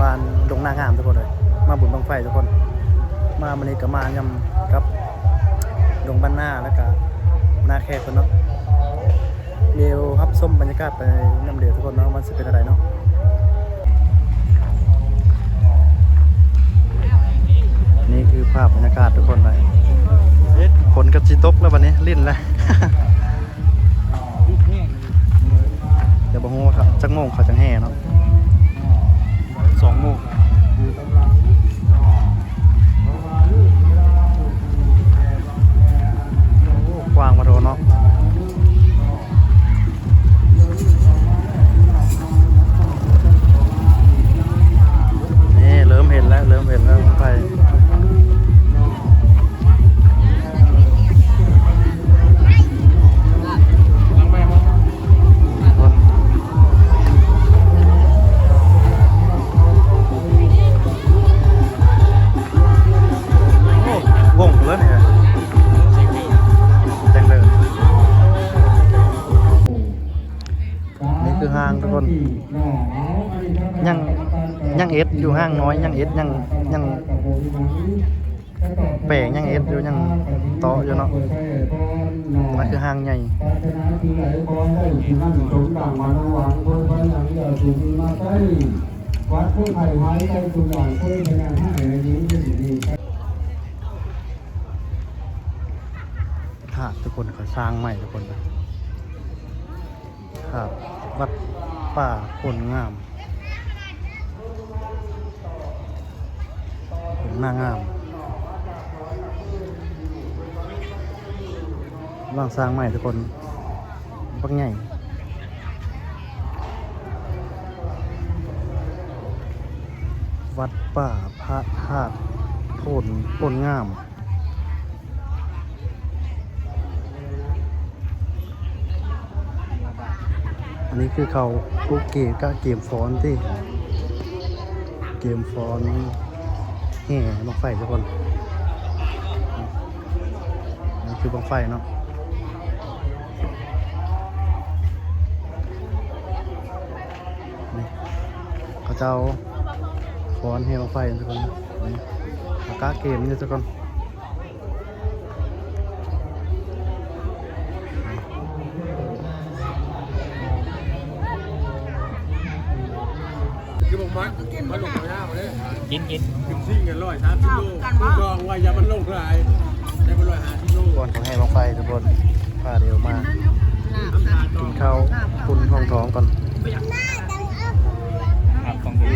บ้านดงนางามทุกคนเลย มาบุญบังไฟทุกคน มามันนี้ก็มายำกับดงบ้านหน้าแล้วก็หน้าแขกคนเนาะเดี๋ยวรับส้มบรรยากาศไปน้ำเดือดทุกคนเนาะมันจะเป็นอะไรเนาะนี่คือภาพบรรยากาศทุกคนเลยฝนกับจีตกแล้ววันนี้ลิ่นแล้วเดี๋ยวบอกว่าครับจักโมงเขาจังแห่เนาะางมาโดนเนาะ เอสยังยังแปลงยังเอสอยู่ยังต่ออยู่เนาะมันคือห้างใหญ่วัดผู้ไผ่ไม้ใกล้คุณหลาผู้พยานให้ในนี้เป็นดีถาดทุกคนเขาสร้างใหม่ทุกคนนะถาวัดป่าผลงาม นางงามว่างสร้างใหม่ทุกคนบักใหญ่วัดป่าพระธาตุผลผลงาม อันนี้คือเขาลูกเกมก็เกมฟอนที่เกมฟอน แห่บังไฟทุกคนนี่คือบังไฟเนาะนี่เขาจะเอาฟอนแห่บังไฟทุกคนนี่อากาเกมนี่ทุกคนคือบอกมันมันลงมา หน้ามาเลยกินกินถึงซิ่งกันร้อยสามสิบโลผู้กองว่าอย่ามันลงลายได้มันร้อยหาสิบโลก่อนของแห่บังไฟทุกคนพาเดียวมากินข้าวคุณห้องท้องก่อนครับของดี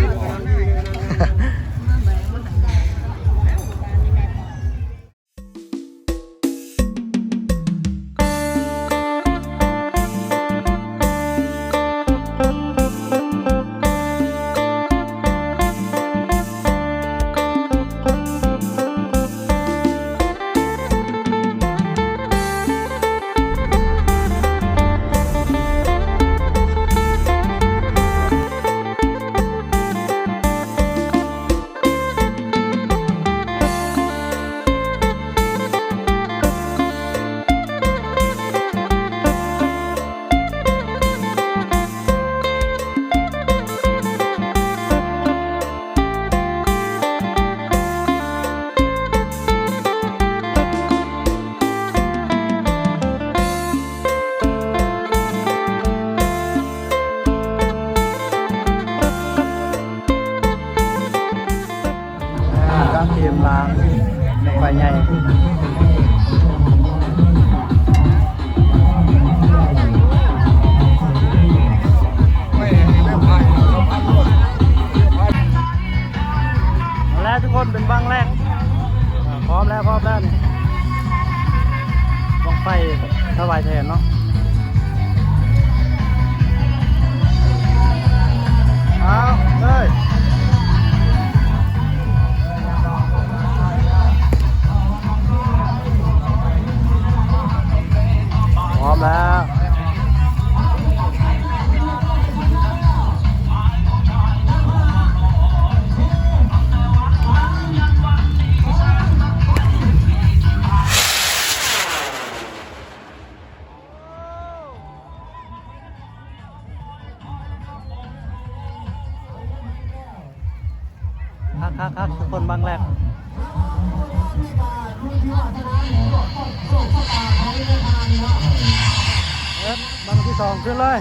เอ็ดบางที่สองขึ้นเลย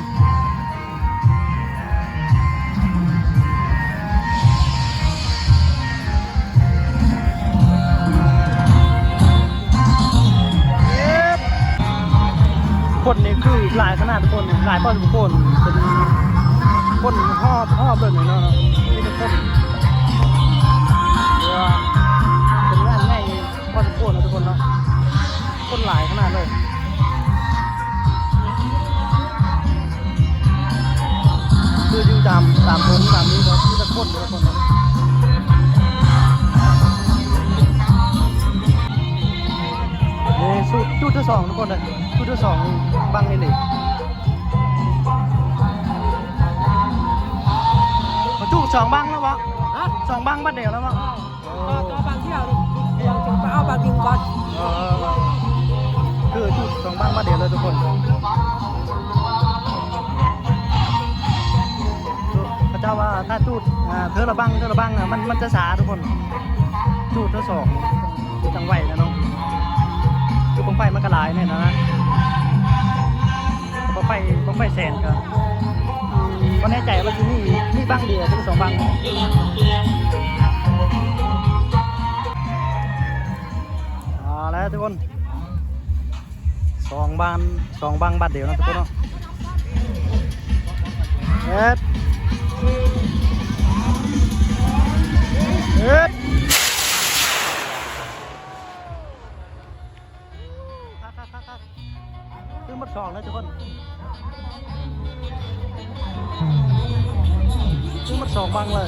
คนนี่คือหลายขนาดทุกคนหลายพอสมควรเป็นคนหอบหอบเลยเนาะนี่เป็นคนเดี๋ยวเป็นงานง่ายพอสมควรนะทุกคนเนาะคนหลายขนาดเลย คืออยู่ตามตามคนตามนี้เนาะที่จะคนต่ละคนนาะนี่สูตรจุดที่สองทุกคนเลยจุดที่สองบังนี่นี่มาจุดสองบังแล้ววะฮะสองบังบัดเดียวแล้ววะก็ก็บางเที่ยวเดียวจะไปเอาบางดินก่อนคือจุดสองบังบัดเดียวเลยทุกคน ระเจ้าว่าถ้าจุดเธอละบังเธอละบังอะมันมันจะสาทุกคนจุดที่สองจังไหวนะเนาะคือบังไฟมันก็หลายเนี่ยนะนะบังไฟบังไฟแสนก็ก็แน่ใจว่าที่นี่นี่บังเดียวหรือสองบังเอาแล้วทุกคนสองบังสองบังบัดเดียวนะทุกคนเนาะเอ็ด ซื้อมัดสองนะทุกคนซื้อมัดสองบังเลย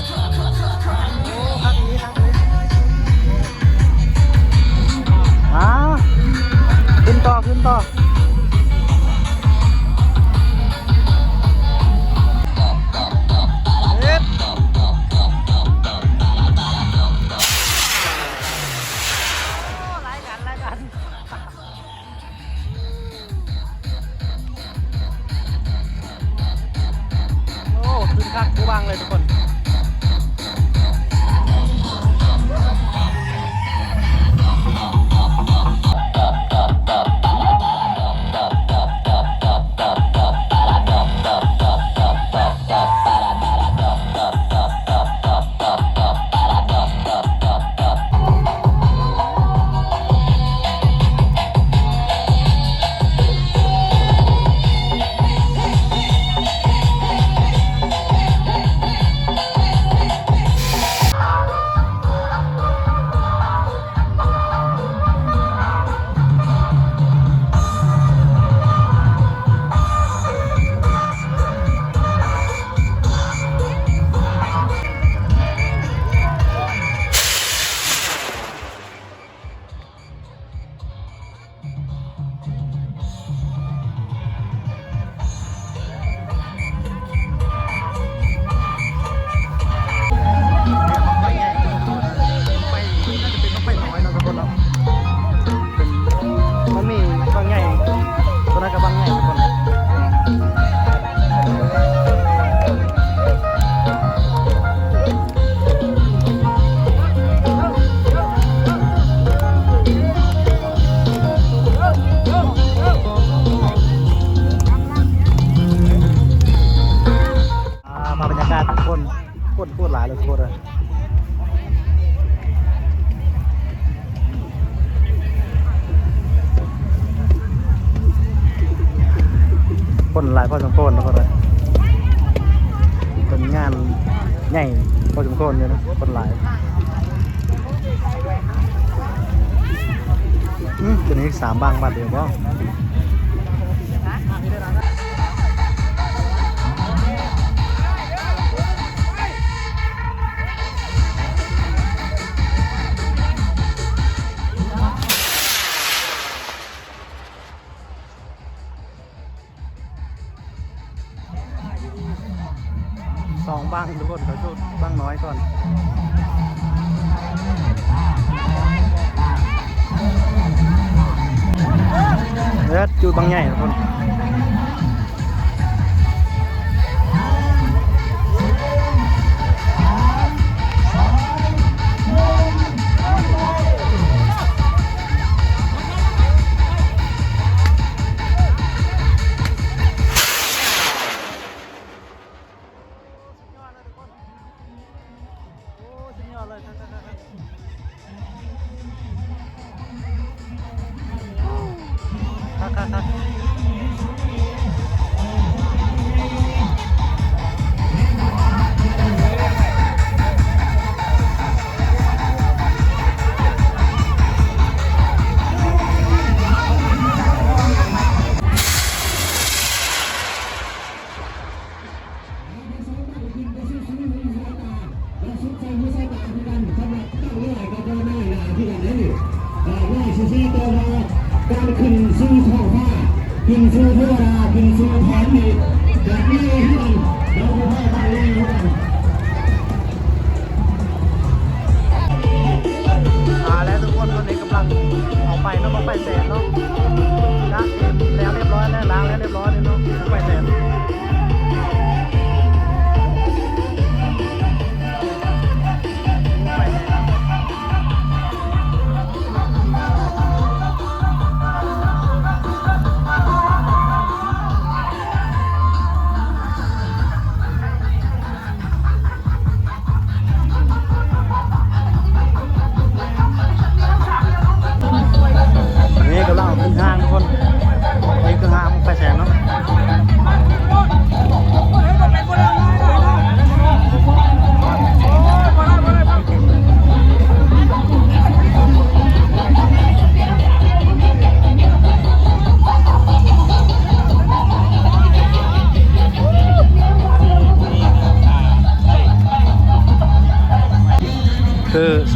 คนหลายพอสมควรนะคนเลยเป็นงานใหญ่พอสมควรเลยนะคนหลายอืมตัวนี้สามบางบาทเดียวบ้าง สองบ้างทุกคนขอโทษบางน้อยก่อนเดี๋ยวจุดบางใหญ่ทุกคน 哈哈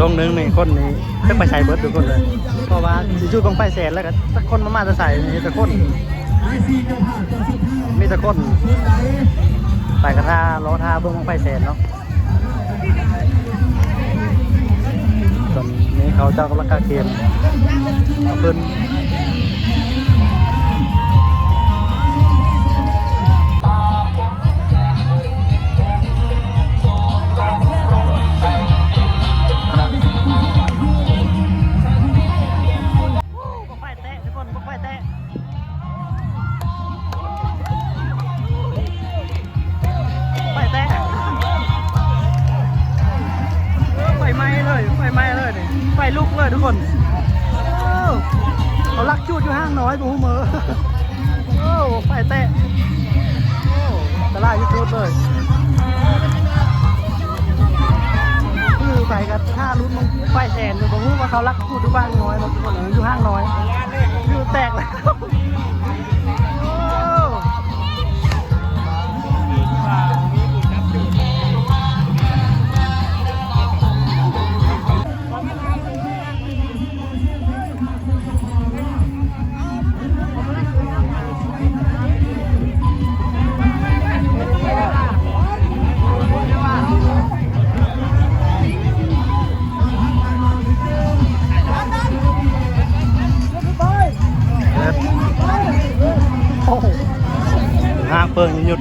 งหนึงนี่คนนี้ต้องไปใส่เบิร์ดทุกคนเลย เพราะว่าสิจุดบังไฟแสนแล้วก็สักคนมามาจะใส่นี่แต่คนมีแต่คนไปกระทาล้อทาเบิ้งบังไฟแสนเนาะตอนนี้เขาเจ้ากำลังกาเกมเอาขึ้น เลยคือใส่กับท่ารุ่นมึงไฟแสนหรือผมว่าเขารักพูดดูบ้างน้อยเรางคนอยู่ห้างน้อย คือแตกแล้ว เปิ้ลยุด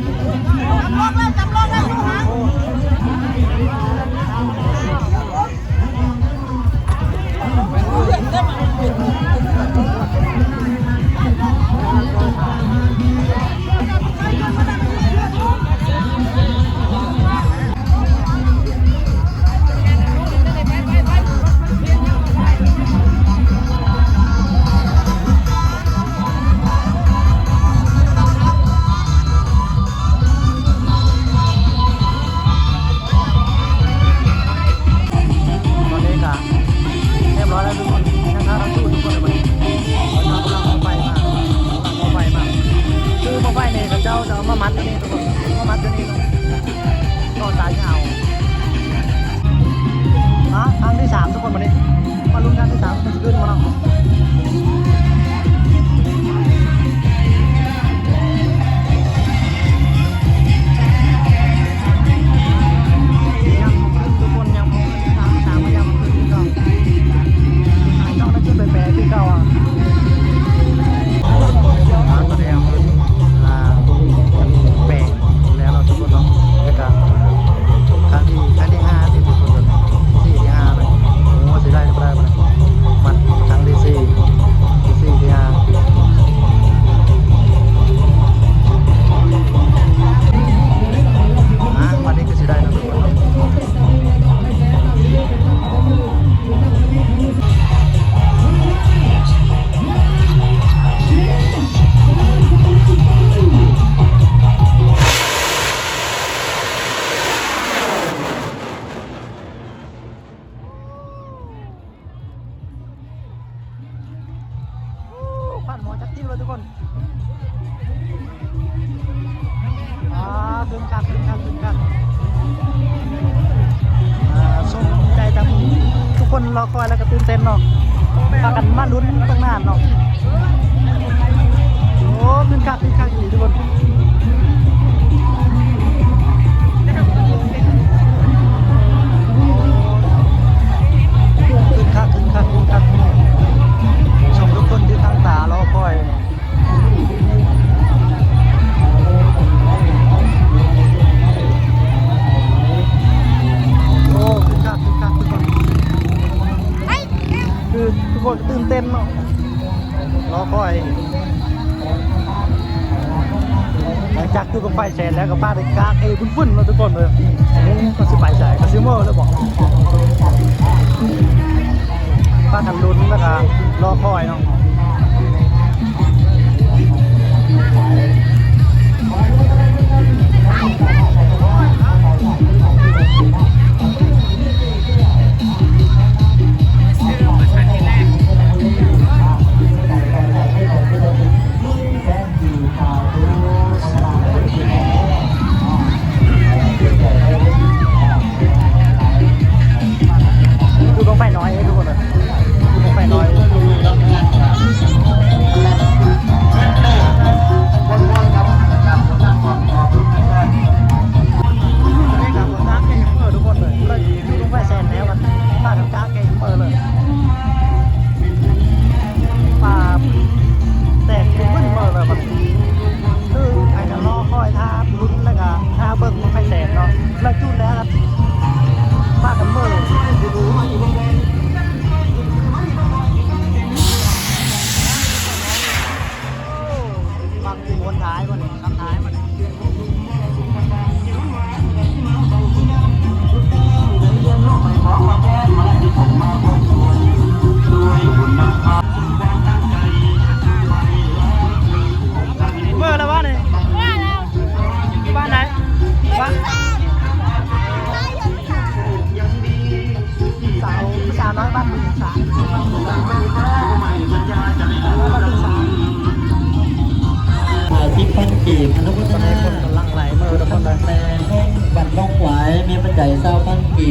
ปลาเด็กกากเอวุ่นๆมาทุกคนเลย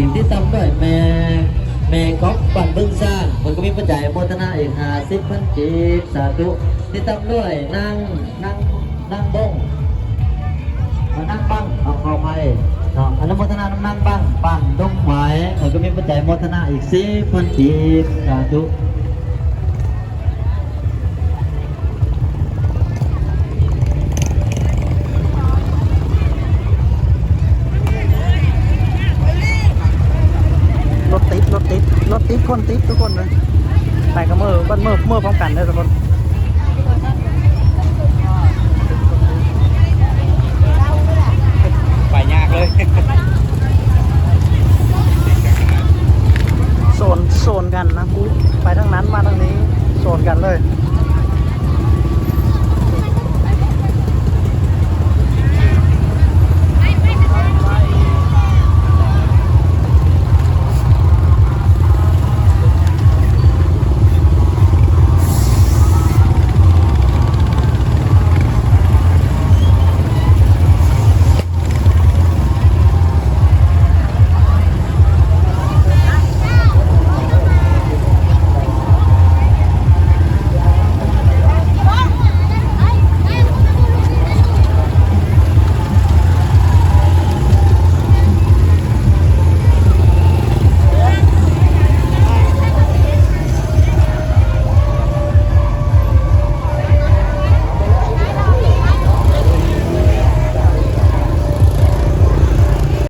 ทีมที่ทำด้วยแม่แม่ก๊อกปั่นบึ้งสร้างมันก็มีปัจจัยโมทนาอีกหาสิบพันจีบสาธุที่ทำด้วยนั่งนั่งนั่งบงมานั่งบ้งเอาขอไปเนาะอนุโมทนาน้ำนั่งบ้างบ้างดงหมายมันก็มีปัจจัยโมทนาอีกสิบพันจีบสาธุ คนติดทุกคนเลยไปก็เมื่อบ้นเมื่อเมื่อพร้อมกันเลยทุกคน